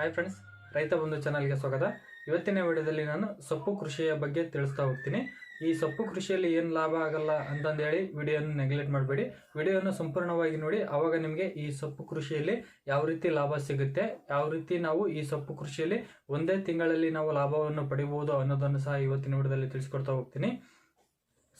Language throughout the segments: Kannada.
ಹಾಯ್ ಫ್ರೆಂಡ್ಸ್ ರೈತ ಬಂಧು ಚಾನಲ್ಗೆ ಸ್ವಾಗತ. ಇವತ್ತಿನ ವಿಡಿಯೋದಲ್ಲಿ ನಾನು ಸೊಪ್ಪು ಕೃಷಿಯ ಬಗ್ಗೆ ತಿಳಿಸ್ತಾ ಹೋಗ್ತೀನಿ. ಈ ಸೊಪ್ಪು ಕೃಷಿಯಲ್ಲಿ ಏನು ಲಾಭ ಆಗಲ್ಲ ಅಂತಂದೇಳಿ ವಿಡಿಯೋನ ನೆಗ್ಲೆಕ್ಟ್ ಮಾಡಬೇಡಿ. ವಿಡಿಯೋನ ಸಂಪೂರ್ಣವಾಗಿ ನೋಡಿ ಆವಾಗ ನಿಮಗೆ ಈ ಸೊಪ್ಪು ಕೃಷಿಯಲ್ಲಿ ಯಾವ ರೀತಿ ಲಾಭ ಸಿಗುತ್ತೆ, ಯಾವ ರೀತಿ ನಾವು ಈ ಸೊಪ್ಪು ಕೃಷಿಯಲ್ಲಿ ಒಂದೇ ತಿಂಗಳಲ್ಲಿ ನಾವು ಲಾಭವನ್ನು ಪಡಿಬೋದು ಅನ್ನೋದನ್ನು ಸಹ ಇವತ್ತಿನ ವಿಡಿಯೋದಲ್ಲಿ ತಿಳಿಸ್ಕೊಡ್ತಾ ಹೋಗ್ತೀನಿ.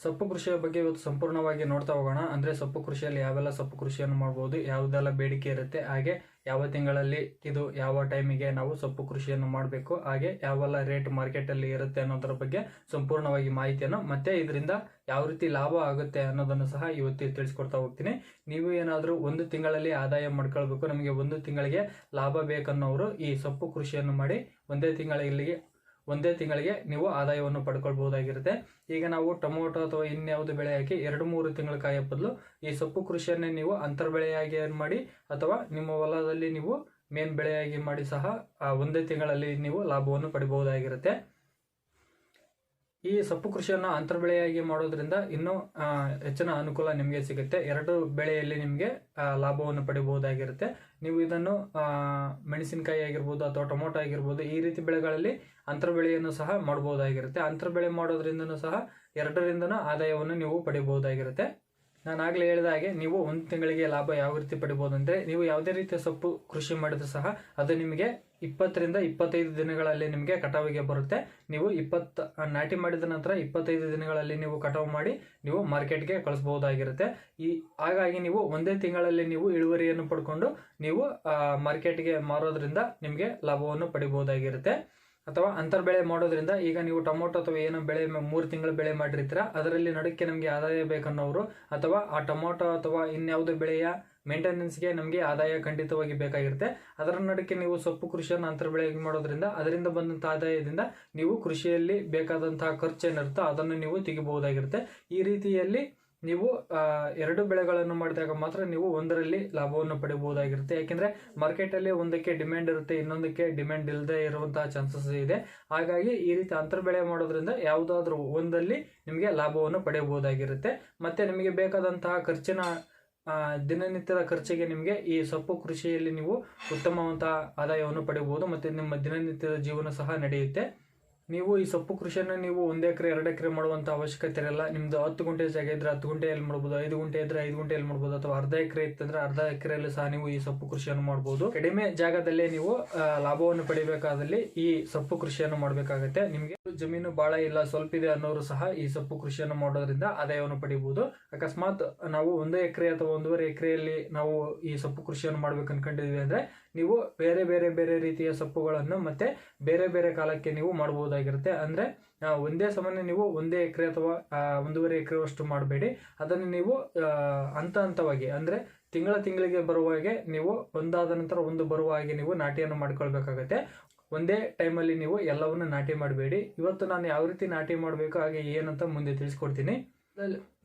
ಸೊಪ್ಪು ಕೃಷಿಯ ಬಗ್ಗೆ ಇವತ್ತು ಸಂಪೂರ್ಣವಾಗಿ ನೋಡ್ತಾ ಹೋಗೋಣ. ಅಂದ್ರೆ ಸೊಪ್ಪು ಕೃಷಿಯಲ್ಲಿ ಯಾವೆಲ್ಲ ಸೊಪ್ಪು ಕೃಷಿಯನ್ನು ಮಾಡಬಹುದು ಯಾವುದೆಲ್ಲ ಬೇಡಿಕೆ ಇರುತ್ತೆ, ಹಾಗೆ ಯಾವ ತಿಂಗಳಲ್ಲಿ ಇದು ಯಾವ ಟೈಮಿಗೆ ನಾವು ಸೊಪ್ಪು ಕೃಷಿಯನ್ನು ಮಾಡಬೇಕು, ಹಾಗೆ ಯಾವೆಲ್ಲ ರೇಟ್ ಮಾರ್ಕೆಟ್ ಅಲ್ಲಿ ಇರುತ್ತೆ ಅನ್ನೋದರ ಬಗ್ಗೆ ಸಂಪೂರ್ಣವಾಗಿ ಮಾಹಿತಿಯನ್ನು ಮತ್ತೆ ಇದರಿಂದ ಯಾವ ರೀತಿ ಲಾಭ ಆಗುತ್ತೆ ಅನ್ನೋದನ್ನು ಸಹ ಇವತ್ತು ತಿಳಿಸ್ಕೊಡ್ತಾ ಹೋಗ್ತೀನಿ. ನೀವು ಏನಾದರೂ ಒಂದು ತಿಂಗಳಲ್ಲಿ ಆದಾಯ ಮಾಡ್ಕೊಳ್ಬೇಕು, ನಮಗೆ ಒಂದು ತಿಂಗಳಿಗೆ ಲಾಭ ಬೇಕನ್ನೋರು ಈ ಸೊಪ್ಪು ಕೃಷಿಯನ್ನು ಮಾಡಿ ಒಂದೇ ತಿಂಗಳಿಗೆ ಒಂದೇ ತಿಂಗಳಿಗೆ ನೀವು ಆದಾಯವನ್ನು ಪಡ್ಕೊಳ್ಬಹುದಾಗಿರುತ್ತೆ. ಈಗ ನಾವು ಟೊಮೊಟೊ ಅಥವಾ ಇನ್ಯಾವುದು ಬೆಳೆ ಹಾಕಿ ಎರಡು ಮೂರು ತಿಂಗಳ ಕಾಯೋ ಬದಲು ಈ ಸೊಪ್ಪು ಕೃಷಿಯನ್ನೇ ನೀವು ಅಂತರ್ಬೆಳೆಯಾಗಿ ಮಾಡಿ ಅಥವಾ ನಿಮ್ಮ ಹೊಲದಲ್ಲಿ ನೀವು ಮೇನ್ ಬೆಳೆಯಾಗಿ ಮಾಡಿ ಸಹ ಒಂದೇ ತಿಂಗಳಲ್ಲಿ ನೀವು ಲಾಭವನ್ನು ಪಡಿಬಹುದಾಗಿರುತ್ತೆ. ಈ ಸೊಪ್ಪು ಕೃಷಿಯನ್ನು ಅಂತರ ಬೆಳೆಯಾಗಿ ಮಾಡೋದ್ರಿಂದ ಇನ್ನೂ ಹೆಚ್ಚಿನ ಅನುಕೂಲ ನಿಮಗೆ ಸಿಗುತ್ತೆ. ಎರಡು ಬೆಳೆಯಲ್ಲಿ ನಿಮಗೆ ಲಾಭವನ್ನು ಪಡಿಬಹುದಾಗಿರುತ್ತೆ. ನೀವು ಇದನ್ನು ಮೆಣಸಿನಕಾಯಿ ಆಗಿರ್ಬೋದು ಅಥವಾ ಟೊಮೊಟೊ ಆಗಿರ್ಬೋದು ಈ ರೀತಿ ಬೆಳೆಗಳಲ್ಲಿ ಅಂತರ ಬೆಳೆಯನ್ನು ಸಹ ಮಾಡಬಹುದಾಗಿರುತ್ತೆ. ಅಂತರ ಬೆಳೆ ಮಾಡೋದ್ರಿಂದನೂ ಸಹ ಎರಡರಿಂದನೂ ಆದಾಯವನ್ನು ನೀವು ಪಡಿಬಹುದಾಗಿರುತ್ತೆ. ನಾನು ಆಗಲೇ ಹೇಳಿದ ಹಾಗೆ ನೀವು ಒಂದು ತಿಂಗಳಿಗೆ ಲಾಭ ಯಾವ ರೀತಿ ಪಡಿಬೋದು ಅಂದ್ರೆ ನೀವು ಯಾವುದೇ ರೀತಿಯ ಸೊಪ್ಪು ಕೃಷಿ ಮಾಡಿದ್ರು ಸಹ ಅದು ನಿಮಗೆ ಇಪ್ಪತ್ತರಿಂದ ಇಪ್ಪತ್ತೈದು ದಿನಗಳಲ್ಲಿ ನಿಮಗೆ ಕಟಾವಿಗೆ ಬರುತ್ತೆ. ನೀವು ಇಪ್ಪತ್ತ ನಾಟಿ ಮಾಡಿದ ನಂತರ ಇಪ್ಪತ್ತೈದು ದಿನಗಳಲ್ಲಿ ನೀವು ಕಟಾವು ಮಾಡಿ ನೀವು ಮಾರ್ಕೆಟ್ಗೆ ಕಳಿಸಬಹುದಾಗಿರುತ್ತೆ. ಈ, ಹಾಗಾಗಿ ನೀವು ಒಂದೇ ತಿಂಗಳಲ್ಲಿ ನೀವು ಇಳುವರಿಯನ್ನು ಪಡ್ಕೊಂಡು ನೀವು ಮಾರ್ಕೆಟ್ಗೆ ಮಾರೋದ್ರಿಂದ ನಿಮಗೆ ಲಾಭವನ್ನು ಪಡಿಬಹುದಾಗಿರುತ್ತೆ. ಅಥವಾ ಅಂತರ್ ಬೆಳೆ ಮಾಡೋದ್ರಿಂದ ಈಗ ನೀವು ಟೊಮೊಟೊ ಅಥವಾ ಏನೋ ಬೆಳೆ ಮೂರು ತಿಂಗಳ ಬೆಳೆ ಮಾಡಿರ್ತೀರ, ಅದರಲ್ಲಿ ನಡಕ್ಕೆ ನಮಗೆ ಆದಾಯ ಬೇಕನ್ನೋರು ಅಥವಾ ಆ ಟೊಮೊಟೊ ಅಥವಾ ಇನ್ಯಾವುದೇ ಬೆಳೆಯ ಮೇಂಟೆನೆನ್ಸ್ಗೆ ನಮಗೆ ಆದಾಯ ಖಂಡಿತವಾಗಿ ಬೇಕಾಗಿರುತ್ತೆ. ಅದರ ನಡುಕ್ಕೆ ನೀವು ಸೊಪ್ಪು ಕೃಷಿಯನ್ನು ಅಂತರ ಬೆಳೆ ಮಾಡೋದ್ರಿಂದ, ಅದರಿಂದ ಬಂದಂಥ ಆದಾಯದಿಂದ ನೀವು ಕೃಷಿಯಲ್ಲಿ ಬೇಕಾದಂತಹ ಖರ್ಚು ಏನಿರುತ್ತೋ ಅದನ್ನು ನೀವು ತೆಗಿಬಹುದಾಗಿರುತ್ತೆ. ಈ ರೀತಿಯಲ್ಲಿ ನೀವು ಎರಡು ಬೆಳೆಗಳನ್ನು ಮಾಡಿದಾಗ ಮಾತ್ರ ನೀವು ಒಂದರಲ್ಲಿ ಲಾಭವನ್ನು ಪಡೆಯಬಹುದಾಗಿರುತ್ತೆ ಯಾಕೆಂದ್ರೆ ಮಾರ್ಕೆಟಲ್ಲಿ ಒಂದಕ್ಕೆ ಡಿಮ್ಯಾಂಡ್ ಇರುತ್ತೆ, ಇನ್ನೊಂದಕ್ಕೆ ಡಿಮ್ಯಾಂಡ್ ಇಲ್ಲದೆ ಇರುವಂತಹ ಚಾನ್ಸಸ್ ಇದೆ. ಹಾಗಾಗಿ ಈ ರೀತಿ ಅಂತರ ಬೆಳೆ ಮಾಡೋದ್ರಿಂದ ಯಾವುದಾದ್ರೂ ಒಂದಲ್ಲಿ ನಿಮಗೆ ಲಾಭವನ್ನು ಪಡೆಯಬಹುದಾಗಿರುತ್ತೆ ಮತ್ತೆ ನಿಮಗೆ ಬೇಕಾದಂತಹ ಖರ್ಚಿನ ದಿನನಿತ್ಯದ ಖರ್ಚಿಗೆ ನಿಮಗೆ ಈ ಸೊಪ್ಪು ಕೃಷಿಯಲ್ಲಿ ನೀವು ಉತ್ತಮವಂತಹ ಆದಾಯವನ್ನು ಪಡೆಯಬಹುದು ಮತ್ತೆ ನಿಮ್ಮ ದಿನನಿತ್ಯದ ಜೀವನ ಸಹ ನಡೆಯುತ್ತೆ. ನೀವು ಈ ಸೊಪ್ಪು ಕೃಷಿಯನ್ನು ನೀವು ಒಂದು ಎಕರೆ, ಎರಡು ಎಕರೆ ಮಾಡುವಂತ ಅವಶ್ಯಕತೆ ಇರಲ್ಲ. ನಿಮ್ದು ಹತ್ತು ಗುಂಟೆ ಜಾಗ ಇದ್ರೆ ಹತ್ತು ಗುಂಟೆಯಲ್ಲಿ ಮಾಡ್ಬೋದು, ಐದು ಗುಂಟೆ ಇದ್ರೆ ಐದು ಗುಂಟೆಯಲ್ಲಿ ಮಾಡ್ಬೋದು, ಅಥವಾ ಅರ್ಧ ಎಕರೆ ಇತ್ತಂದ್ರೆ ಅರ್ಧ ಎಕರೆಯಲ್ಲಿ ಸಹ ನೀವು ಈ ಸೊಪ್ಪು ಕೃಷಿಯನ್ನು ಮಾಡಬಹುದು ಕಡಿಮೆ ಜಾಗದಲ್ಲೇ ನೀವು ಲಾಭವನ್ನು ಪಡಿಬೇಕಾದಲ್ಲಿ ಈ ಸೊಪ್ಪು ಕೃಷಿಯನ್ನು ಮಾಡಬೇಕಾಗುತ್ತೆ. ನಿಮಗೆ ಜಮೀನು ಬಹಳ ಇಲ್ಲ, ಸ್ವಲ್ಪ ಇದೆ ಅನ್ನೋರು ಸಹ ಈ ಸೊಪ್ಪು ಕೃಷಿಯನ್ನು ಮಾಡೋದ್ರಿಂದ ಆದಾಯವನ್ನು ಪಡಿಬಹುದು ಅಕಸ್ಮಾತ್ ನಾವು ಒಂದೇ ಎಕರೆ ಅಥವಾ ಒಂದೂವರೆ ಎಕರೆಯಲ್ಲಿ ನಾವು ಈ ಸೊಪ್ಪು ಕೃಷಿಯನ್ನು ಮಾಡ್ಬೇಕು ಅನ್ಕೊಂಡಿದ್ವಿ ಅಂದ್ರೆ ನೀವು ಬೇರೆ ಬೇರೆ ಬೇರೆ ರೀತಿಯ ಸೊಪ್ಪುಗಳನ್ನು ಮತ್ತೆ ಬೇರೆ ಬೇರೆ ಕಾಲಕ್ಕೆ ನೀವು ಮಾಡಬಹುದಾಗಿರುತ್ತೆ ಅಂದ್ರೆ ಒಂದೇ ಸಮನೆ ನೀವು ಒಂದೇ ಎಕರೆ ಅಥವಾ ಒಂದೂವರೆ ಎಕರೆವಷ್ಟು ಮಾಡಬೇಡಿ. ಅದನ್ನು ನೀವು ಹಂತ ಹಂತವಾಗಿ, ಅಂದ್ರೆ ತಿಂಗಳ ತಿಂಗಳಿಗೆ ಬರುವ ಹಾಗೆ ನೀವು ಒಂದಾದ ನಂತರ ಒಂದು ಬರುವ ಹಾಗೆ ನೀವು ನಾಟಿಯನ್ನು ಮಾಡ್ಕೊಳ್ಬೇಕಾಗತ್ತೆ. ಒಂದೇ ಟೈಮಲ್ಲಿ ನೀವು ಎಲ್ಲವನ್ನು ನಾಟಿ ಮಾಡಬೇಡಿ. ಇವತ್ತು ನಾನು ಯಾವ ರೀತಿ ನಾಟಿ ಮಾಡಬೇಕು ಹಾಗೆ ಏನಂತ ಮುಂದೆ ತಿಳಿಸ್ಕೊಡ್ತೀನಿ.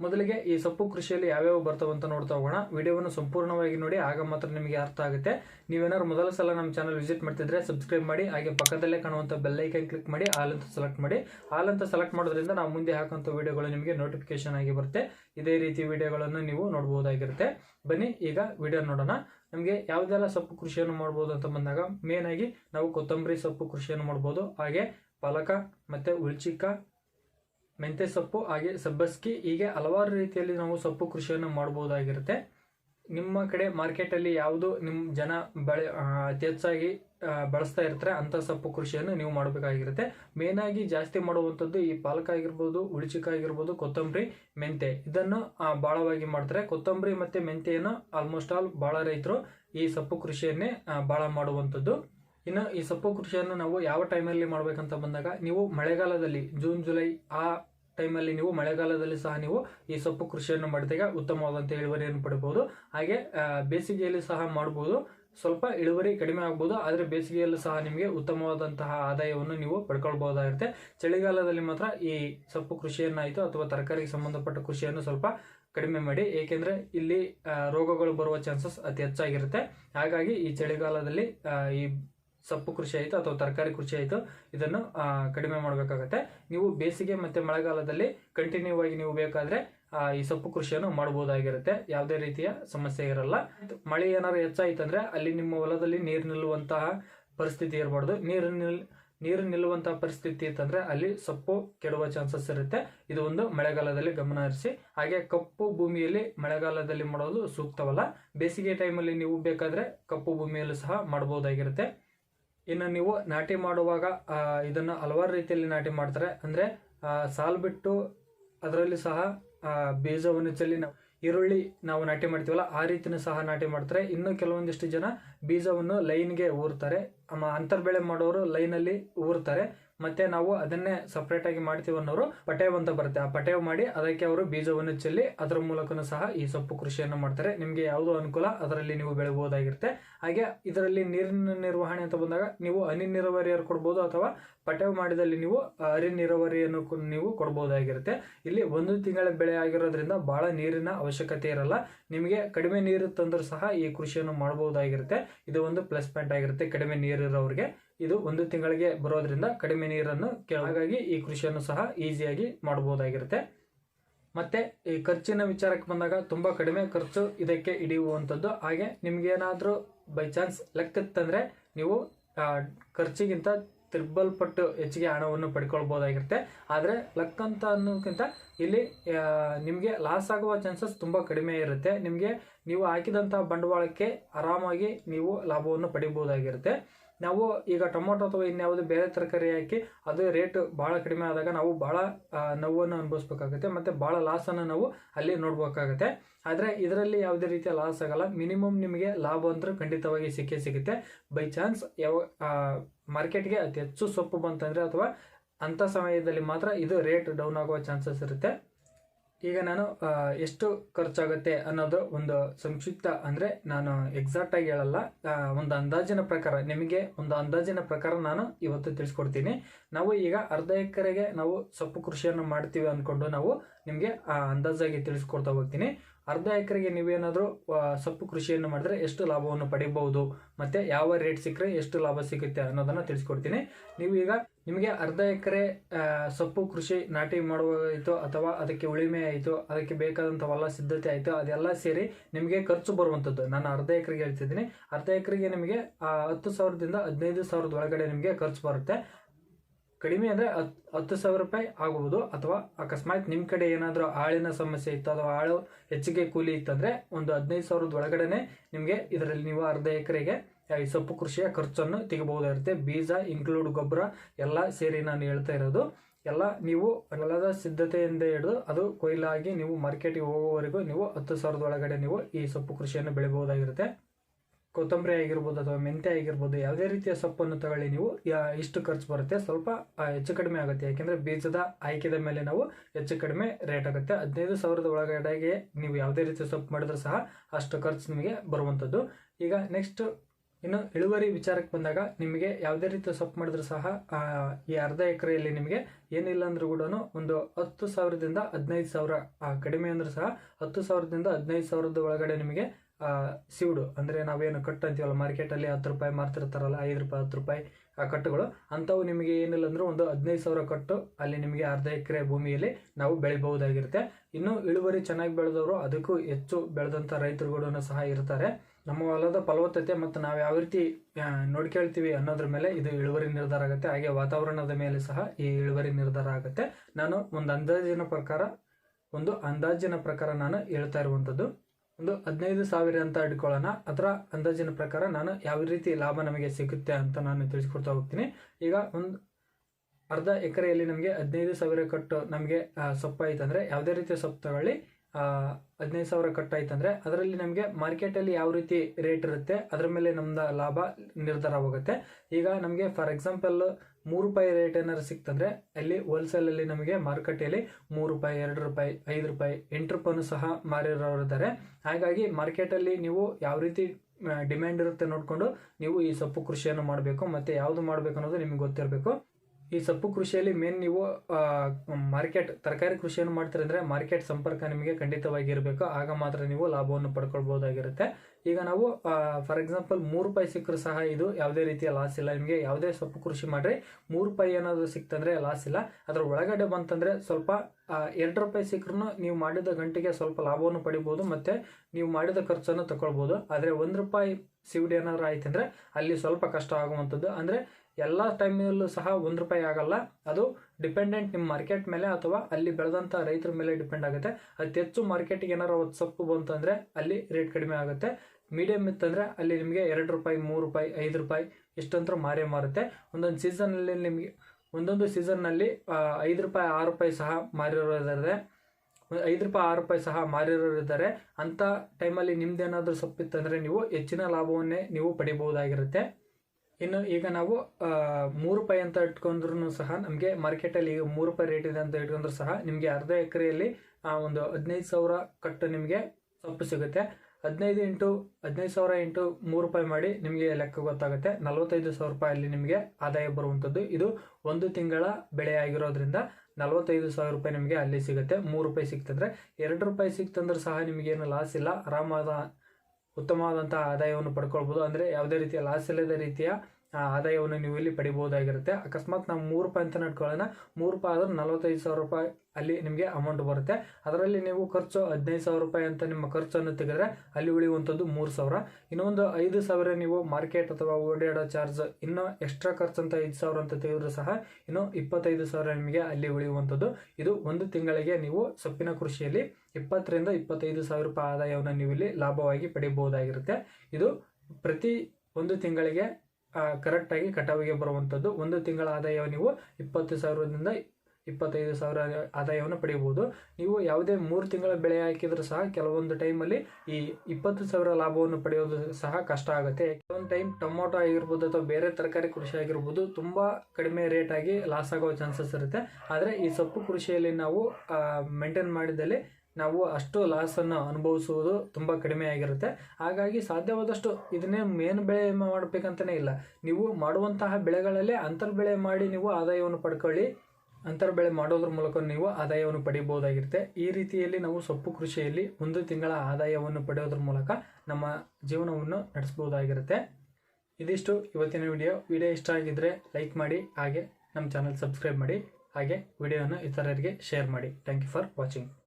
ಮೊದಲಿಗೆ ಈ ಸೊಪ್ಪು ಕೃಷಿಯಲ್ಲಿ ಯಾವ್ಯಾವ ಬರ್ತಾವ ಅಂತ ನೋಡ್ತಾ ಹೋಗೋಣ. ವಿಡಿಯೋವನ್ನು ಸಂಪೂರ್ಣವಾಗಿ ನೋಡಿ ಆಗ ಮಾತ್ರ ನಿಮಗೆ ಅರ್ಥ ಆಗುತ್ತೆ. ನೀವೇನಾದ್ರು ಮೊದಲ ಸಲ ನಮ್ಮ ಚಾನಲ್ ವಿಸಿಟ್ ಮಾಡ್ತಿದ್ರೆ ಸಬ್ಸ್ಕ್ರೈಬ್ ಮಾಡಿ ಹಾಗೆ ಪಕ್ಕದಲ್ಲೇ ಕಾಣುವಂಥ ಬೆಲ್ಲೈಕನ್ ಕ್ಲಿಕ್ ಮಾಡಿ ಆಲ್ ಅಂತ ಸೆಲೆಕ್ಟ್ ಮಾಡಿ. ಆಲ್ ಅಂತ ಸೆಲೆಕ್ಟ್ ಮಾಡೋದ್ರಿಂದ ನಾವು ಮುಂದೆ ಹಾಕುವಂಥ ವಿಡಿಯೋಗಳು ನಿಮಗೆ ನೋಟಿಫಿಕೇಶನ್ ಆಗಿ ಬರುತ್ತೆ. ಇದೇ ರೀತಿ ವಿಡಿಯೋಗಳನ್ನು ನೀವು ನೋಡಬಹುದಾಗಿರುತ್ತೆ ಬನ್ನಿ ಈಗ ವಿಡಿಯೋ ನೋಡೋಣ. ನಮಗೆ ಯಾವುದೆಲ್ಲ ಸೊಪ್ಪು ಕೃಷಿಯನ್ನು ಮಾಡ್ಬೋದು ಅಂತ ಬಂದಾಗ ಮೇನ್ ಆಗಿ ನಾವು ಕೊತ್ತಂಬರಿ ಸೊಪ್ಪು ಕೃಷಿಯನ್ನು ಮಾಡ್ಬೋದು. ಹಾಗೆ ಪಾಲಕ ಮತ್ತೆ ಉಳ್ಚಿಕ್ಕ ಮೆಂತ್ಯ ಸೊಪ್ಪು, ಹಾಗೆ ಸಬ್ಬಸ್ಕಿ ಹೀಗೆ ಹಲವಾರು ರೀತಿಯಲ್ಲಿ ನಾವು ಸೊಪ್ಪು ಕೃಷಿಯನ್ನು ಮಾಡ್ಬೋದಾಗಿರುತ್ತೆ. ನಿಮ್ಮ ಕಡೆ ಮಾರ್ಕೆಟಲ್ಲಿ ಯಾವುದು ನಿಮ್ಮ ಜನ ಬೆಳೆ ಅತಿ ಹೆಚ್ಚಾಗಿ ಬಳಸ್ತಾ ಇರ್ತಾರೆ ಅಂತ ಸೊಪ್ಪು ಕೃಷಿಯನ್ನು ನೀವು ಮಾಡಬೇಕಾಗಿರುತ್ತೆ. ಮೇನ್ ಆಗಿ ಜಾಸ್ತಿ ಮಾಡುವಂಥದ್ದು ಈ ಪಾಲಕ ಆಗಿರ್ಬೋದು ಉಳಿಚಿಕ ಆಗಿರ್ಬೋದು ಕೊತ್ತಂಬರಿ ಮೆಂತೆ ಇದನ್ನು ಭಾಳವಾಗಿ ಮಾಡ್ತಾರೆ. ಕೊತ್ತಂಬರಿ ಮತ್ತೆ ಮೆಂತೆಯನ್ನು ಆಲ್ಮೋಸ್ಟ್ ಆಲ್ ಭಾಳ ರೈತರು ಈ ಸೊಪ್ಪು ಕೃಷಿಯನ್ನೇ ಭಾಳ ಮಾಡುವಂಥದ್ದು. ಇನ್ನು ಈ ಸೊಪ್ಪು ಕೃಷಿಯನ್ನು ನಾವು ಯಾವ ಟೈಮಲ್ಲಿ ಮಾಡಬೇಕಂತ ಬಂದಾಗ, ನೀವು ಮಳೆಗಾಲದಲ್ಲಿ, ಜೂನ್, ಜುಲೈ, ಆ ಟೈಮಲ್ಲಿ ನೀವು ಮಳೆಗಾಲದಲ್ಲಿ ಸಹ ನೀವು ಈ ಸೊಪ್ಪು ಕೃಷಿಯನ್ನು ಮಾಡಿದಾಗ ಉತ್ತಮವಾದಂಥ ಇಳುವರಿಯನ್ನು ಪಡಬಹುದು ಹಾಗೆ ಬೇಸಿಗೆಯಲ್ಲಿ ಸಹ ಮಾಡಬಹುದು ಸ್ವಲ್ಪ ಇಳುವರಿ ಕಡಿಮೆ ಆಗ್ಬೋದು, ಆದರೆ ಬೇಸಿಗೆಯಲ್ಲೂ ಸಹ ನಿಮಗೆ ಉತ್ತಮವಾದಂತಹ ಆದಾಯವನ್ನು ನೀವು ಪಡ್ಕೊಳ್ಬಹುದಾಗಿರುತ್ತೆ. ಚಳಿಗಾಲದಲ್ಲಿ ಮಾತ್ರ ಈ ಸೊಪ್ಪು ಕೃಷಿಯನ್ನಾಯಿತು ಅಥವಾ ತರಕಾರಿಗೆ ಸಂಬಂಧಪಟ್ಟ ಕೃಷಿಯನ್ನು ಸ್ವಲ್ಪ ಕಡಿಮೆ ಮಾಡಿ, ಏಕೆಂದರೆ ಇಲ್ಲಿ ರೋಗಗಳು ಬರುವ ಚಾನ್ಸಸ್ ಅತಿ ಹೆಚ್ಚಾಗಿರುತ್ತೆ. ಹಾಗಾಗಿ ಈ ಚಳಿಗಾಲದಲ್ಲಿ ಈ ಸೊಪ್ಪು ಕೃಷಿ ಆಯಿತು ಅಥವಾ ತರಕಾರಿ ಕೃಷಿ ಆಯಿತು, ಇದನ್ನು ಕಡಿಮೆ ಮಾಡಬೇಕಾಗತ್ತೆ. ನೀವು ಬೇಸಿಗೆ ಮತ್ತು ಮಳೆಗಾಲದಲ್ಲಿ ಕಂಟಿನ್ಯೂ ಆಗಿ ನೀವು ಬೇಕಾದ್ರೆ ಈ ಸೊಪ್ಪು ಕೃಷಿಯನ್ನು ಮಾಡಬಹುದಾಗಿರುತ್ತೆ. ಯಾವುದೇ ರೀತಿಯ ಸಮಸ್ಯೆ ಇರಲ್ಲ. ಮಳೆ ಏನಾದ್ರು ಹೆಚ್ಚಾಯ್ತಂದ್ರೆ ಅಲ್ಲಿ ನಿಮ್ಮ ಹೊಲದಲ್ಲಿ ನೀರು ನಿಲ್ಲುವಂತಹ ಪರಿಸ್ಥಿತಿ ಇರಬಾರ್ದು. ನೀರು ನಿಲ್, ನೀರು ನಿಲ್ಲುವಂತಹ ಪರಿಸ್ಥಿತಿ ಇತ್ತಂದ್ರೆ ಅಲ್ಲಿ ಸೊಪ್ಪು ಕೆಡುವ ಚಾನ್ಸಸ್ ಇರುತ್ತೆ. ಇದು ಒಂದು ಮಳೆಗಾಲದಲ್ಲಿ ಗಮನ ಹರಿಸಿ. ಹಾಗೆ ಕಪ್ಪು ಭೂಮಿಯಲ್ಲಿ ಮಳೆಗಾಲದಲ್ಲಿ ಮಾಡೋದು ಸೂಕ್ತವಲ್ಲ. ಬೇಸಿಗೆ ಟೈಮಲ್ಲಿ ನೀವು ಬೇಕಾದ್ರೆ ಕಪ್ಪು ಭೂಮಿಯಲ್ಲೂ ಸಹ ಮಾಡಬಹುದಾಗಿರುತ್ತೆ. ಇನ್ನು ನೀವು ನಾಟಿ ಮಾಡುವಾಗ ಇದನ್ನು ಹಲವಾರು ರೀತಿಯಲ್ಲಿ ನಾಟಿ ಮಾಡ್ತಾರೆ. ಅಂದ್ರೆ ಸಾಲು ಬಿಟ್ಟು ಅದರಲ್ಲಿ ಸಹ ಬೀಜವನ್ನು ಚೆಲ್ಲಿ ನಾವು ಈರುಳ್ಳಿ ನಾವು ನಾಟಿ ಮಾಡ್ತೀವಲ್ಲ, ಆ ರೀತಿನೂ ಸಹ ನಾಟಿ ಮಾಡ್ತಾರೆ. ಇನ್ನು ಕೆಲವೊಂದಿಷ್ಟು ಜನ ಬೀಜವನ್ನು ಲೈನ್ಗೆ ಊರ್ತಾರೆ. ಅಂತರ್ಬೆಳೆ ಮಾಡೋರು ಲೈನಲ್ಲಿ ಊರ್ತಾರೆ. ಮತ್ತೆ ನಾವು ಅದನ್ನೇ ಸಪರೇಟ್ ಆಗಿ ಮಾಡ್ತೀವಿ ಅನ್ನೋರು ಪಟೇವ್ ಅಂತ ಬರುತ್ತೆ. ಆ ಪಟೇವ್ ಮಾಡಿ ಅದಕ್ಕೆ ಅವರು ಬೀಜವನ್ನು ಚೆಲ್ಲಿ ಅದರ ಮೂಲಕನೂ ಸಹ ಈ ಸೊಪ್ಪು ಕೃಷಿಯನ್ನು ಮಾಡ್ತಾರೆ. ನಿಮಗೆ ಯಾವುದು ಅನುಕೂಲ, ಅದರಲ್ಲಿ ನೀವು ಬೆಳಬಹುದಾಗಿರುತ್ತೆ ಹಾಗೆ ಇದರಲ್ಲಿ ನೀರಿನ ನಿರ್ವಹಣೆ ಅಂತ ಬಂದಾಗ ನೀವು ಹನಿ ನೀರಾವರಿಯನ್ನು ಕೊಡ್ಬೋದು ಅಥವಾ ಪಟೇವ್ ಮಾಡಿದಲ್ಲಿ ನೀವು ಹರಿ ನೀರಾವರಿಯನ್ನು ನೀವು ಕೊಡಬಹುದಾಗಿರುತ್ತೆ ಇಲ್ಲಿ ಒಂದು ತಿಂಗಳ ಬೆಳೆ ಆಗಿರೋದ್ರಿಂದ ಬಹಳ ನೀರಿನ ಅವಶ್ಯಕತೆ ಇರಲ್ಲ. ನಿಮಗೆ ಕಡಿಮೆ ನೀರು ತಂದರೂ ಸಹ ಈ ಕೃಷಿಯನ್ನು ಮಾಡಬಹುದಾಗಿರುತ್ತೆ ಇದು ಒಂದು ಪ್ಲಸ್ ಪಾಯಿಂಟ್ ಆಗಿರುತ್ತೆ ಕಡಿಮೆ ನೀರಿರೋರಿಗೆ. ಇದು ಒಂದು ತಿಂಗಳಿಗೆ ಬರೋದ್ರಿಂದ ಕಡಿಮೆ ನೀರನ್ನು ಕೆಳಗಾಗಿ ಈ ಕೃಷಿಯನ್ನು ಸಹ ಈಸಿಯಾಗಿ ಮಾಡಬಹುದಾಗಿರುತ್ತೆ. ಮತ್ತೆ ಈ ಖರ್ಚಿನ ವಿಚಾರಕ್ಕೆ ಬಂದಾಗ ತುಂಬಾ ಕಡಿಮೆ ಖರ್ಚು ಇದಕ್ಕೆ ಹಿಡಿಯುವಂಥದ್ದು. ಹಾಗೆ ನಿಮ್ಗೇನಾದ್ರೂ ಬೈ ಚಾನ್ಸ್ ಲೆಕ್ಕತ್ತಂದ್ರೆ ನೀವು ಖರ್ಚಿಗಿಂತ ತ್ರಿಬಲ್ ಪಟ್ಟು ಹೆಚ್ಚಿಗೆ ಹಣವನ್ನು ಪಡ್ಕೊಳ್ಬೋದಾಗಿರುತ್ತೆ ಆದರೆ ಲಕ್ ಅಂತ ಅನ್ನೋಕ್ಕಿಂತ ಇಲ್ಲಿ ನಿಮಗೆ ಲಾಸ್ ಆಗುವ ಚಾನ್ಸಸ್ ತುಂಬ ಕಡಿಮೆ ಇರುತ್ತೆ. ನಿಮಗೆ ನೀವು ಹಾಕಿದಂಥ ಬಂಡವಾಳಕ್ಕೆ ಆರಾಮಾಗಿ ನೀವು ಲಾಭವನ್ನು ಪಡಿಬಹುದಾಗಿರುತ್ತೆ. ನಾವು ಈಗ ಟೊಮೊಟೊ ಅಥವಾ ಇನ್ಯಾವುದು ಬೇರೆ ತರಕಾರಿ ಹಾಕಿ ಅದು ರೇಟ್ ಬಹಳ ಕಡಿಮೆ ಆದಾಗ ನಾವು ಆ, ನೋವನ್ನು ಅನುಭವಿಸ್ಬೇಕಾಗುತ್ತೆ ಮತ್ತೆ ಬಹಳ ಲಾಸನ್ನು ನಾವು ಅಲ್ಲಿ ನೋಡ್ಬೇಕಾಗುತ್ತೆ. ಆದರೆ ಇದರಲ್ಲಿ ಯಾವುದೇ ರೀತಿಯ ಲಾಸ್ ಆಗಲ್ಲ. ಮಿನಿಮಮ್ ನಿಮಗೆ ಲಾಭ ಅಂತೂ ಖಂಡಿತವಾಗಿ ಸಿಕ್ಕೇ ಸಿಗುತ್ತೆ. ಬೈ ಚಾನ್ಸ್ ಯಾವ ಮಾರ್ಕೆಟ್ಗೆ ಅತಿ ಹೆಚ್ಚು ಸೊಪ್ಪು ಬಂತಂದರೆ ಅಥವಾ ಅಂಥ ಸಮಯದಲ್ಲಿ ಮಾತ್ರ ಇದು ರೇಟ್ ಡೌನ್ ಆಗುವ ಚಾನ್ಸಸ್ ಇರುತ್ತೆ. ಈಗ ನಾನು ಎಷ್ಟು ಖರ್ಚಾಗುತ್ತೆ ಅನ್ನೋದು ಒಂದು ಸಂಕ್ಷಿಪ್ತ ಅಂದರೆ ನಾನು ಎಕ್ಸಾಕ್ಟ್ ಆಗಿ ಹೇಳಲ್ಲ. ಒಂದು ಅಂದಾಜಿನ ಪ್ರಕಾರ, ನಿಮಗೆ ಒಂದು ಅಂದಾಜಿನ ಪ್ರಕಾರ ನಾನು ಇವತ್ತು ತಿಳಿಸ್ಕೊಡ್ತೀನಿ. ನಾವು ಈಗ ಅರ್ಧ ಎಕರೆಗೆ ನಾವು ಸೊಪ್ಪು ಕೃಷಿಯನ್ನು ಮಾಡ್ತೀವಿ ಅಂದ್ಕೊಂಡು ನಾವು ನಿಮಗೆ ಅಂದಾಜಾಗಿ ತಿಳಿಸ್ಕೊಡ್ತಾ ಹೋಗ್ತೀನಿ. ಅರ್ಧ ಎಕರೆಗೆ ನೀವೇನಾದರೂ ಸೊಪ್ಪು ಕೃಷಿಯನ್ನು ಮಾಡಿದ್ರೆ ಎಷ್ಟು ಲಾಭವನ್ನು ಪಡಿಬಹುದು, ಮತ್ತು ಯಾವ ರೇಟ್ ಸಿಕ್ಕರೆ ಎಷ್ಟು ಲಾಭ ಸಿಗುತ್ತೆ ಅನ್ನೋದನ್ನು ತಿಳಿಸ್ಕೊಡ್ತೀನಿ. ನೀವು ಈಗ ನಿಮಗೆ ಅರ್ಧ ಎಕರೆ ಸೊಪ್ಪು ಕೃಷಿ ನಾಟಿ ಮಾಡುವ ಆಯಿತು ಅಥವಾ ಅದಕ್ಕೆ ಉಳಿಮೆ ಆಯಿತು, ಅದಕ್ಕೆ ಬೇಕಾದಂಥವೆಲ್ಲ ಸಿದ್ಧತೆ ಆಯಿತು, ಅದೆಲ್ಲ ಸೇರಿ ನಿಮಗೆ ಖರ್ಚು ಬರುವಂಥದ್ದು. ನಾನು ಅರ್ಧ ಎಕರೆಗೆ ಹೇಳ್ತಿದ್ದೀನಿ. ಅರ್ಧ ಎಕರೆಗೆ ನಿಮಗೆ ಹತ್ತು ಸಾವಿರದಿಂದ ಹದಿನೈದು ಸಾವಿರದ ಒಳಗಡೆ ನಿಮಗೆ ಖರ್ಚು ಬರುತ್ತೆ. ಕಡಿಮೆ ಅಂದರೆ ಹತ್ತು ಹತ್ತು ಸಾವಿರ ರೂಪಾಯಿ ಆಗುವುದು ಅಥವಾ ಅಕಸ್ಮಾತ್ ನಿಮ್ಮ ಕಡೆ ಏನಾದರೂ ಆಳಿನ ಸಮಸ್ಯೆ ಇತ್ತು ಅಥವಾ ಆಳು ಹೆಚ್ಚಿಗೆ ಕೂಲಿ ಇತ್ತಂದರೆ ಒಂದು ಹದಿನೈದು ಸಾವಿರದ ಒಳಗಡೆ ನಿಮಗೆ ಇದರಲ್ಲಿ ನೀವು ಅರ್ಧ ಎಕರೆಗೆ ಈ ಸೊಪ್ಪು ಕೃಷಿಯ ಖರ್ಚನ್ನು ತೆಗಿಬಹುದಾಗಿರುತ್ತೆ. ಬೀಜ ಇನ್ಕ್ಲೂಡ್ ಗೊಬ್ಬರ ಎಲ್ಲ ಸೇರಿ ನಾನು ಹೇಳ್ತಾ ಇರೋದು. ಎಲ್ಲ ನೀವು ನೆಲದ ಸಿದ್ಧತೆಯಿಂದ ಹಿಡಿದು ಅದು ಕೊಯ್ಲಾಗಿ ನೀವು ಮಾರ್ಕೆಟಿಗೆ ಹೋಗುವವರೆಗೂ ನೀವು ಹತ್ತು ಸಾವಿರದ ಒಳಗಡೆ ನೀವು ಈ ಸೊಪ್ಪು ಕೃಷಿಯನ್ನು ಬೆಳಿಬಹುದಾಗಿರುತ್ತೆ. ಕೊತ್ತಂಬರಿ ಆಗಿರ್ಬೋದು ಅಥವಾ ಮೆಂತ್ಯ ಆಗಿರ್ಬೋದು ಯಾವುದೇ ರೀತಿಯ ಸೊಪ್ಪನ್ನು ತಗೊಳ್ಳಿ. ನೀವು ಇಷ್ಟು ಖರ್ಚು ಬರುತ್ತೆ. ಸ್ವಲ್ಪ ಹೆಚ್ಚು ಕಡಿಮೆ ಆಗುತ್ತೆ. ಯಾಕೆಂದರೆ ಬೀಜದ ಆಯ್ಕೆದ ಮೇಲೆ ನಾವು ಹೆಚ್ಚು ಕಡಿಮೆ ರೇಟ್ ಆಗುತ್ತೆ. ಹದಿನೈದು ಸಾವಿರದ ಒಳಗಡೆಗೆ ನೀವು ಯಾವುದೇ ರೀತಿಯ ಸೊಪ್ಪು ಮಾಡಿದ್ರೂ ಸಹ ಅಷ್ಟು ಖರ್ಚು ನಿಮಗೆ ಬರುವಂಥದ್ದು. ಈಗ ನೆಕ್ಸ್ಟ್ ಇನ್ನು ಇಳುವರಿ ವಿಚಾರಕ್ಕೆ ಬಂದಾಗ ನಿಮಗೆ ಯಾವುದೇ ರೀತಿ ಸೊಪ್ಪು ಮಾಡಿದ್ರು ಸಹ ಈ ಅರ್ಧ ಎಕರೆಯಲ್ಲಿ ನಿಮಗೆ ಏನಿಲ್ಲ ಅಂದ್ರೂ ಕೂಡ ಒಂದು ಹತ್ತು ಸಾವಿರದಿಂದ ಹದಿನೈದು ಸಾವಿರ ಕಡಿಮೆ ಅಂದ್ರೂ ಸಹ ಹತ್ತು ಸಾವಿರದಿಂದ ಹದಿನೈದು ಸಾವಿರದ ಒಳಗಡೆ ನಿಮಗೆ ಸೀಡು ಅಂದರೆ ನಾವೇನು ಕಟ್ ಅಂತೀವಲ್ಲ, ಮಾರ್ಕೆಟಲ್ಲಿ ಹತ್ತು ರೂಪಾಯಿ ಮಾರ್ತಿರ್ತಾರಲ್ಲ, ಐದು ರೂಪಾಯಿ, ಹತ್ತು ರೂಪಾಯಿ, ಆ ಕಟ್ಟುಗಳು, ಅಂಥವು ನಿಮಗೆ ಏನಿಲ್ಲ ಅಂದರೂ ಒಂದು ಹದಿನೈದು ಸಾವಿರ ಕಟ್ಟು ಅಲ್ಲಿ ನಿಮಗೆ ಅರ್ಧ ಎಕರೆ ಭೂಮಿಯಲ್ಲಿ ನಾವು ಬೆಳಿಬಹುದಾಗಿರುತ್ತೆ. ಇನ್ನು ಇಳುವರಿ ಚೆನ್ನಾಗಿ ಬೆಳೆದವರು ಅದಕ್ಕೂ ಹೆಚ್ಚು ಬೆಳೆದಂಥ ರೈತರುಗಳು ಸಹ ಇರ್ತಾರೆ. ನಮ್ಮ ಹೊಲದ ಫಲವತ್ತತೆ ಮತ್ತು ನಾವು ಯಾವ ರೀತಿ ನೋಡ್ಕೊಳ್ತೀವಿ ಅನ್ನೋದ್ರ ಮೇಲೆ ಇದು ಇಳುವರಿ ನಿರ್ಧಾರ ಆಗುತ್ತೆ. ಹಾಗೆ ವಾತಾವರಣದ ಮೇಲೆ ಸಹ ಈ ಇಳುವರಿ ನಿರ್ಧಾರ ಆಗುತ್ತೆ. ನಾನು ಒಂದು ಅಂದಾಜಿನ ಪ್ರಕಾರ, ಒಂದು ಅಂದಾಜಿನ ಪ್ರಕಾರ ನಾನು ಹೇಳ್ತಾ ಇರುವಂಥದ್ದು. ಒಂದು ಹದಿನೈದು ಸಾವಿರ ಅಂತ ಇಟ್ಕೊಳ್ಳೋಣ ಅದರ ಅಂದಾಜಿನ ಪ್ರಕಾರ ನಾನು ಯಾವ ರೀತಿ ಲಾಭ ನಮಗೆ ಸಿಗುತ್ತೆ ಅಂತ ನಾನು ತಿಳಿಸ್ಕೊಡ್ತಾ ಹೋಗ್ತೀನಿ. ಈಗ ಒಂದು ಅರ್ಧ ಎಕರೆಯಲ್ಲಿ ನಮಗೆ ಹದಿನೈದು ಸಾವಿರ ಕಟ್ಟು ನಮಗೆ ಸೊಪ್ಪು ಅಂದರೆ ಯಾವುದೇ ರೀತಿಯ ಸೊಪ್ಪು ತಗೊಳ್ಳಿ. ಹದಿನೈದು ಸಾವಿರ ಕಟ್ಟಾಯ್ತಂದರೆ ಅದರಲ್ಲಿ ನಮಗೆ ಮಾರ್ಕೆಟಲ್ಲಿ ಯಾವ ರೀತಿ ರೇಟ್ ಇರುತ್ತೆ, ಅದರ ಮೇಲೆ ನಮ್ದು ಲಾಭ ನಿರ್ಧಾರವಾಗುತ್ತೆ ಈಗ ನಮಗೆ ಫಾರ್ ಎಕ್ಸಾಂಪಲ್ ಮೂರು ರೂಪಾಯಿ ರೇಟ್ ಏನಾದ್ರು ಸಿಕ್ತಂದ್ರೆ ಅಲ್ಲಿ ಹೋಲ್ಸೇಲಲ್ಲಿ ನಮಗೆ ಮಾರುಕಟ್ಟೆಯಲ್ಲಿ ಮೂರು ರೂಪಾಯಿ, ಎರಡು ರೂಪಾಯಿ, ಐದು ರೂಪಾಯಿ, ಎಂಟು ರೂಪಾಯಿ ಸಹ ಮಾರಿರೋರು ಇದ್ದಾರೆ. ಹಾಗಾಗಿ ಮಾರ್ಕೆಟಲ್ಲಿ ನೀವು ಯಾವ ರೀತಿ ಡಿಮ್ಯಾಂಡ್ ಇರುತ್ತೆ ನೋಡಿಕೊಂಡು ನೀವು ಈ ಸೊಪ್ಪು ಕೃಷಿಯನ್ನು ಮಾಡಬೇಕು, ಮತ್ತು ಯಾವುದು ಮಾಡಬೇಕು ಅನ್ನೋದು ನಿಮಗೆ ಗೊತ್ತಿರಬೇಕು. ಈ ಸೊಪ್ಪು ಕೃಷಿಯಲ್ಲಿ ಮೇನ್ ನೀವು ಮಾರ್ಕೆಟ್, ತರಕಾರಿ ಕೃಷಿಯನ್ನು ಮಾಡ್ತೀರಿ ಅಂದರೆ ಮಾರ್ಕೆಟ್ ಸಂಪರ್ಕ ನಿಮಗೆ ಖಂಡಿತವಾಗಿ ಇರಬೇಕು ಆಗ ಮಾತ್ರ ನೀವು ಲಾಭವನ್ನು ಪಡ್ಕೊಳ್ಬೋದಾಗಿರುತ್ತೆ ಈಗ ನಾವು ಫಾರ್ ಎಕ್ಸಾಂಪಲ್ ಮೂರು ರೂಪಾಯಿ ಸಿಕ್ಕರೂ ಸಹ ಇದು ಯಾವುದೇ ರೀತಿಯ ಲಾಸ್ ಇಲ್ಲ. ನಿಮಗೆ ಯಾವುದೇ ಸೊಪ್ಪು ಕೃಷಿ ಮಾಡಿರಿ, ಮೂರು ರೂಪಾಯಿ ಏನಾದರೂ ಸಿಕ್ತಂದ್ರೆ ಲಾಸ್ ಇಲ್ಲ. ಅದರ ಒಳಗಡೆ ಬಂತಂದ್ರೆ ಸ್ವಲ್ಪ ಎರಡು ರೂಪಾಯಿ ಸಿಕ್ಕರೂ ನೀವು ಮಾಡಿದ ಗಂಟೆಗೆ ಸ್ವಲ್ಪ ಲಾಭವನ್ನು ಪಡಿಬೋದು ಮತ್ತೆ ನೀವು ಮಾಡಿದ ಖರ್ಚನ್ನು ತಗೊಳ್ಬೋದು ಆದರೆ ಒಂದು ರೂಪಾಯಿ ಸಿವಿಡಿ ಏನಾದರೂ ಆಯ್ತು ಅಂದರೆ ಅಲ್ಲಿ ಸ್ವಲ್ಪ ಕಷ್ಟ ಆಗುವಂಥದ್ದು. ಅಂದರೆ ಎಲ್ಲ ಟೈಮಲ್ಲೂ ಸಹ ಒಂದು ರೂಪಾಯಿ ಆಗಲ್ಲ. ಅದು ಡಿಪೆಂಡೆಂಟ್ ನಿಮ್ಮ ಮಾರ್ಕೆಟ್ ಮೇಲೆ ಅಥವಾ ಅಲ್ಲಿ ಬೆಳೆದಂಥ ರೈತರ ಮೇಲೆ ಡಿಪೆಂಡ್ ಆಗುತ್ತೆ. ಅತಿ ಹೆಚ್ಚು ಮಾರ್ಕೆಟಿಗೆ ಏನಾರು ಒಂದು ಸೊಪ್ಪು ಬಂತು ಅಂದರೆ ಅಲ್ಲಿ ರೇಟ್ ಕಡಿಮೆ ಆಗುತ್ತೆ. ಮೀಡಿಯಮ್ ಇತ್ತಂದರೆ ಅಲ್ಲಿ ನಿಮಗೆ ಎರಡು ರೂಪಾಯಿ, ಮೂರು ರೂಪಾಯಿ, ಐದು ರೂಪಾಯಿ ಇಷ್ಟಂತರ ಮಾರೇ ಮಾರುತ್ತೆ. ಒಂದೊಂದು ಸೀಸನ್ನಲ್ಲಿ ನಿಮಗೆ ಒಂದೊಂದು ಸೀಸನ್ನಲ್ಲಿ ಐದು ರೂಪಾಯಿ, ಆರು ರೂಪಾಯಿ ಸಹ ಮಾರಿರೋದಾದರೆ ಐದು ರೂಪಾಯಿ, ಆರು ರೂಪಾಯಿ ಸಹ ಮಾರಿರೋರಿದ್ದಾರೆ. ಅಂಥ ಟೈಮಲ್ಲಿ ನಿಮ್ದೇನಾದರೂ ಸೊಪ್ಪಿತ್ತಂದರೆ ನೀವು ಹೆಚ್ಚಿನ ಲಾಭವನ್ನೇ ನೀವು ಪಡಿಬಹುದಾಗಿರುತ್ತೆ. ಇನ್ನು ಈಗ ನಾವು ಮೂರು ರೂಪಾಯಿ ಅಂತ ಇಟ್ಕೊಂಡ್ರು ಸಹ ನಮಗೆ ಮಾರ್ಕೆಟಲ್ಲಿ ಈಗ ಮೂರು ರೂಪಾಯಿ ರೇಟ್ ಇದೆ ಅಂತ ಇಟ್ಕೊಂಡ್ರು ಸಹ ನಿಮಗೆ ಅರ್ಧ ಎಕರೆಯಲ್ಲಿ ಒಂದು ಹದಿನೈದು ಸಾವಿರ ಕಟ್ಟು ನಿಮಗೆ ಸೊಪ್ಪು ಸಿಗುತ್ತೆ. ಹದಿನೈದು ಇಂಟು, ಹದಿನೈದು ಸಾವಿರ ಇಂಟು ಮೂರು ರೂಪಾಯಿ ಮಾಡಿ ನಿಮಗೆ ಲೆಕ್ಕ ಗೊತ್ತಾಗುತ್ತೆ. ನಲವತ್ತೈದು ಸಾವಿರ ರೂಪಾಯಲ್ಲಿ ನಿಮಗೆ ಆದಾಯ ಬರುವಂಥದ್ದು. ಇದು ಒಂದು ತಿಂಗಳ ಬೆಳೆ ಆಗಿರೋದ್ರಿಂದ ನಲವತ್ತೈದು ಸಾವಿರ ರೂಪಾಯಿ ನಿಮಗೆ ಅಲ್ಲಿ ಸಿಗುತ್ತೆ. ಮೂರು ರೂಪಾಯಿ ಸಿಕ್ತಂದ್ರೆ, ಎರಡು ರೂಪಾಯಿ ಸಿಕ್ತಂದ್ರೆ ಸಹ ನಿಮಗೇನು ಲಾಸ್ ಇಲ್ಲ. ಆರಾಮಾದ ಉತ್ತಮವಾದಂತಹ ಆದಾಯವನ್ನು ಪಡ್ಕೊಳ್ಬೋದು. ಅಂದರೆ ಯಾವುದೇ ರೀತಿಯ ಲಾಸ್ ಇಲ್ಲದ ರೀತಿಯ ಆದಾಯವನ್ನು ನೀವು ಇಲ್ಲಿ ಪಡಿಬೋದಾಗಿರುತ್ತೆ ಅಕಸ್ಮಾತ್ ನಾವು ಮೂರು ರೂಪಾಯಿ ಅಂತ ನಡ್ಕೊಳ್ಳೋಣ. ಮೂರು ರೂಪಾಯಿ ಆದರೂ ನಲವತ್ತೈದು ಸಾವಿರ ರೂಪಾಯಿ ಅಲ್ಲಿ ನಿಮಗೆ ಅಮೌಂಟ್ ಬರುತ್ತೆ. ಅದರಲ್ಲಿ ನೀವು ಖರ್ಚು ಹದಿನೈದು ಸಾವಿರ ರೂಪಾಯಿ ಅಂತ ನಿಮ್ಮ ಖರ್ಚನ್ನು ತೆಗೆದ್ರೆ ಅಲ್ಲಿ ಉಳಿಯುವಂಥದ್ದು ಮೂರು ಸಾವಿರ. ಇನ್ನೊಂದು ಐದು ಸಾವಿರ ನೀವು ಮಾರ್ಕೆಟ್ ಅಥವಾ ಓಡಾಡೋ ಚಾರ್ಜ್ ಇನ್ನೂ ಎಕ್ಸ್ಟ್ರಾ ಖರ್ಚು ಅಂತ ಐದು ಸಾವಿರ ಅಂತ ತೆಗೆದ್ರೂ ಸಹ ಇನ್ನು ಇಪ್ಪತ್ತೈದು ಸಾವಿರ ನಿಮಗೆ ಅಲ್ಲಿ ಉಳಿಯುವಂಥದ್ದು. ಇದು ಒಂದು ತಿಂಗಳಿಗೆ ನೀವು ಸೊಪ್ಪಿನ ಕೃಷಿಯಲ್ಲಿ ಇಪ್ಪತ್ತರಿಂದ ಇಪ್ಪತ್ತೈದು ಸಾವಿರ ರೂಪಾಯಿ ಆದಾಯವನ್ನು ನೀವು ಇಲ್ಲಿ ಲಾಭವಾಗಿ ಪಡೆಯಬಹುದಾಗಿರುತ್ತೆ ಇದು ಪ್ರತಿ ಒಂದು ತಿಂಗಳಿಗೆ ಕರೆಕ್ಟಾಗಿ ಕಟಾವಿಗೆ ಬರುವಂಥದ್ದು. ಒಂದು ತಿಂಗಳ ಆದಾಯ ನೀವು ಇಪ್ಪತ್ತು ಸಾವಿರದಿಂದ ಇಪ್ಪತ್ತೈದು ಸಾವಿರ ಆದಾಯವನ್ನು ಪಡೆಯಬಹುದು. ನೀವು ಯಾವುದೇ ಮೂರು ತಿಂಗಳ ಬೆಳೆ ಹಾಕಿದರೂ ಸಹ ಕೆಲವೊಂದು ಟೈಮಲ್ಲಿ ಈ ಇಪ್ಪತ್ತು ಸಾವಿರ ಲಾಭವನ್ನು ಪಡೆಯೋದು ಸಹ ಕಷ್ಟ ಆಗುತ್ತೆ. ಕೆಲವೊಂದು ಟೈಮ್ ಟೊಮೊಟೊ ಆಗಿರ್ಬೋದು ಅಥವಾ ಬೇರೆ ತರಕಾರಿ ಕೃಷಿ ಆಗಿರ್ಬೋದು ತುಂಬ ಕಡಿಮೆ ರೇಟ್ ಆಗಿ ಲಾಸ್ ಆಗೋ ಚಾನ್ಸಸ್ ಇರುತ್ತೆ. ಆದರೆ ಈ ಸೊಪ್ಪು ಕೃಷಿಯಲ್ಲಿ ನಾವು ಮೇಂಟೈನ್ ಮಾಡಿದಲ್ಲಿ ನಾವು ಅಷ್ಟು ಲಾಸನ್ನು ಅನುಭವಿಸುವುದು ತುಂಬ ಕಡಿಮೆ ಆಗಿರುತ್ತೆ. ಹಾಗಾಗಿ ಸಾಧ್ಯವಾದಷ್ಟು ಇದನ್ನೇ ಮೇನ್ ಬೆಳೆ ಮಾಡಬೇಕಂತಲೇ ಇಲ್ಲ. ನೀವು ಮಾಡುವಂತಹ ಬೆಳೆಗಳಲ್ಲೇ ಅಂತರ್ ಬೆಳೆ ಮಾಡಿ ನೀವು ಆದಾಯವನ್ನು ಪಡ್ಕೊಳ್ಳಿ. ಅಂತರ ಬೆಳೆ ಮಾಡೋದ್ರ ಮೂಲಕ ನೀವು ಆದಾಯವನ್ನು ಪಡೆಯಬಹುದಾಗಿರುತ್ತೆ ಈ ರೀತಿಯಲ್ಲಿ ನಾವು ಸೊಪ್ಪು ಕೃಷಿಯಲ್ಲಿ ಒಂದು ತಿಂಗಳ ಆದಾಯವನ್ನು ಪಡೆಯೋದ್ರ ಮೂಲಕ ನಮ್ಮ ಜೀವನವನ್ನು ನಡೆಸಬಹುದಾಗಿರುತ್ತೆ. ಇದಿಷ್ಟು ಇವತ್ತಿನ ವಿಡಿಯೋ. ವಿಡಿಯೋ ಇಷ್ಟ ಆಗಿದ್ರೆ ಲೈಕ್ ಮಾಡಿ, ಹಾಗೆ ನಮ್ಮ ಚಾನಲ್ ಸಬ್ಸ್ಕ್ರೈಬ್ ಮಾಡಿ, ಹಾಗೆ ವಿಡಿಯೋನ ಇತರರಿಗೆ ಶೇರ್ ಮಾಡಿ. Thank you for watching.